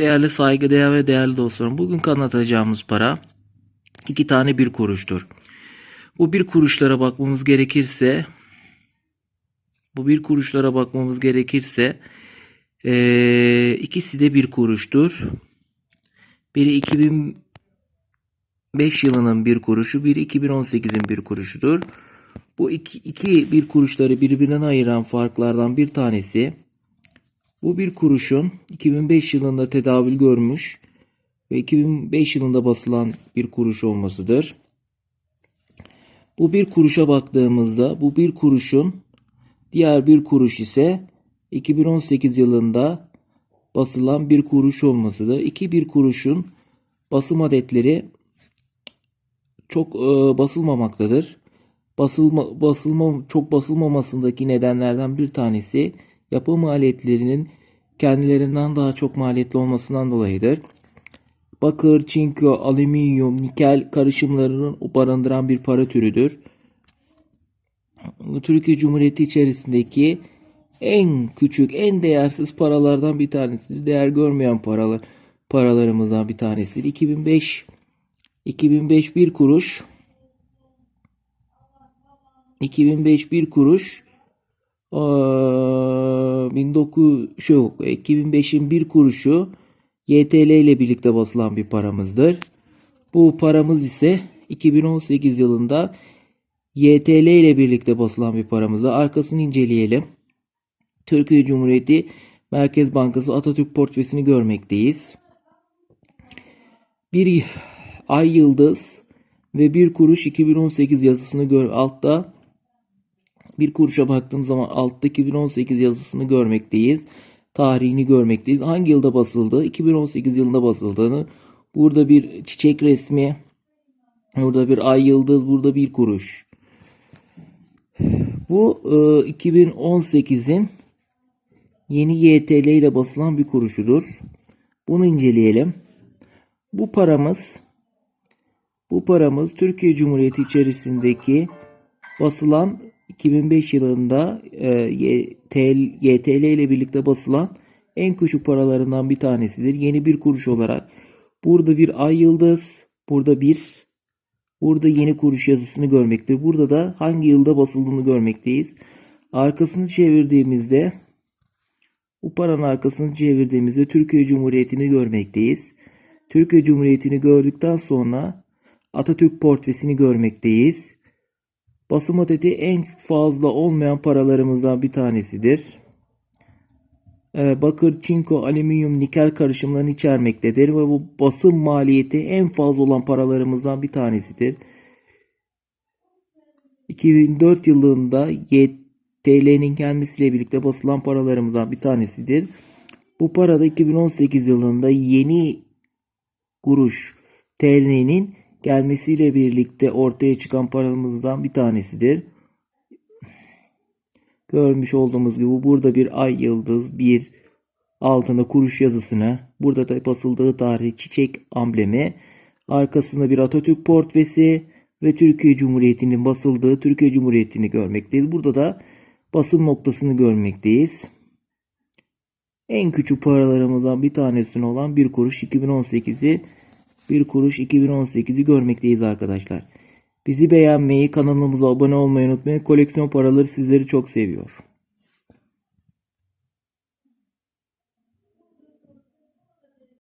Değerli saygıdeğer ve değerli dostlarım, bugün anlatacağımız para iki tane bir kuruştur. Bu bir kuruşlara bakmamız gerekirse, bu bir kuruşlara bakmamız gerekirse, eee, ikisi de bir kuruştur. Biri 2005 yılının bir kuruşu, biri 2018'in bir kuruşudur. Bu iki, iki bir kuruşları birbirinden ayıran farklardan bir tanesi, bu bir kuruşun 2005 yılında tedavül görmüş ve 2005 yılında basılan bir kuruş olmasıdır. Bu bir kuruşa baktığımızda bu bir kuruşun diğer bir kuruş ise 2018 yılında basılan bir kuruş olmasıdır. İki bir kuruşun basım adetleri çok e, basılmamaktadır. Basılma, basılma, çok basılmamasındaki nedenlerden bir tanesi yapı maliyetlerinin kendilerinden daha çok maliyetli olmasından dolayıdır. Bakır, çinko, alüminyum, nikel karışımlarının barındıran bir para türüdür. Türkiye Cumhuriyeti içerisindeki en küçük, en değersiz paralardan bir tanesidir. Değer görmeyen paralar paralarımızdan bir tanesidir. 2005 2005 bir kuruş 2005 bir kuruş Aa, 19 şu 2005'in bir kuruşu YTL ile birlikte basılan bir paramızdır. Bu paramız ise 2018 yılında YTL ile birlikte basılan bir paramızdır. Arkasını inceleyelim. Türkiye Cumhuriyeti Merkez Bankası Atatürk portföysünü görmekteyiz. Bir ay yıldız ve bir kuruş 2018 yazısını gör altta bir kuruşa baktığım zaman altta 2018 yazısını görmekteyiz. Tarihini görmekteyiz. Hangi yılda basıldı? 2018 yılında basıldığını. Burada bir çiçek resmi. Burada bir ay yıldız. Burada bir kuruş. Bu e, 2018'in yeni YTL ile basılan bir kuruşudur. Bunu inceleyelim. Bu paramız bu paramız Türkiye Cumhuriyeti içerisindeki basılan 2005 yılında e, YTL, ile birlikte basılan en küçük paralarından bir tanesidir. Yeni bir kuruş olarak. Burada bir ay yıldız, burada bir, burada yeni kuruş yazısını görmekteyiz. Burada da hangi yılda basıldığını görmekteyiz. Arkasını çevirdiğimizde bu paranın arkasını çevirdiğimizde Türkiye Cumhuriyeti'ni görmekteyiz. Türkiye Cumhuriyeti'ni gördükten sonra Atatürk portresini görmekteyiz. Basım adeti en fazla olmayan paralarımızdan bir tanesidir. Ee, bakır, çinko, alüminyum, nikel karışımlarını içermektedir ve bu basım maliyeti en fazla olan paralarımızdan bir tanesidir. 2004 yılında YTL'nin gelmesiyle birlikte basılan paralarımızdan bir tanesidir. Bu para da 2018 yılında yeni kuruş TL'nin gelmesiyle birlikte ortaya çıkan paramızdan bir tanesidir. Görmüş olduğumuz gibi burada bir ay yıldız, bir altında kuruş yazısını, burada da basıldığı tarih çiçek amblemi, arkasında bir Atatürk portresi ve Türkiye Cumhuriyeti'nin basıldığı Türkiye Cumhuriyeti'ni görmekteyiz. Burada da basım noktasını görmekteyiz. En küçük paralarımızdan bir tanesini olan bir kuruş 2018'i 1 kuruş 2018'i görmekteyiz arkadaşlar. Bizi beğenmeyi, kanalımıza abone olmayı unutmayın. Koleksiyon paraları sizleri çok seviyor.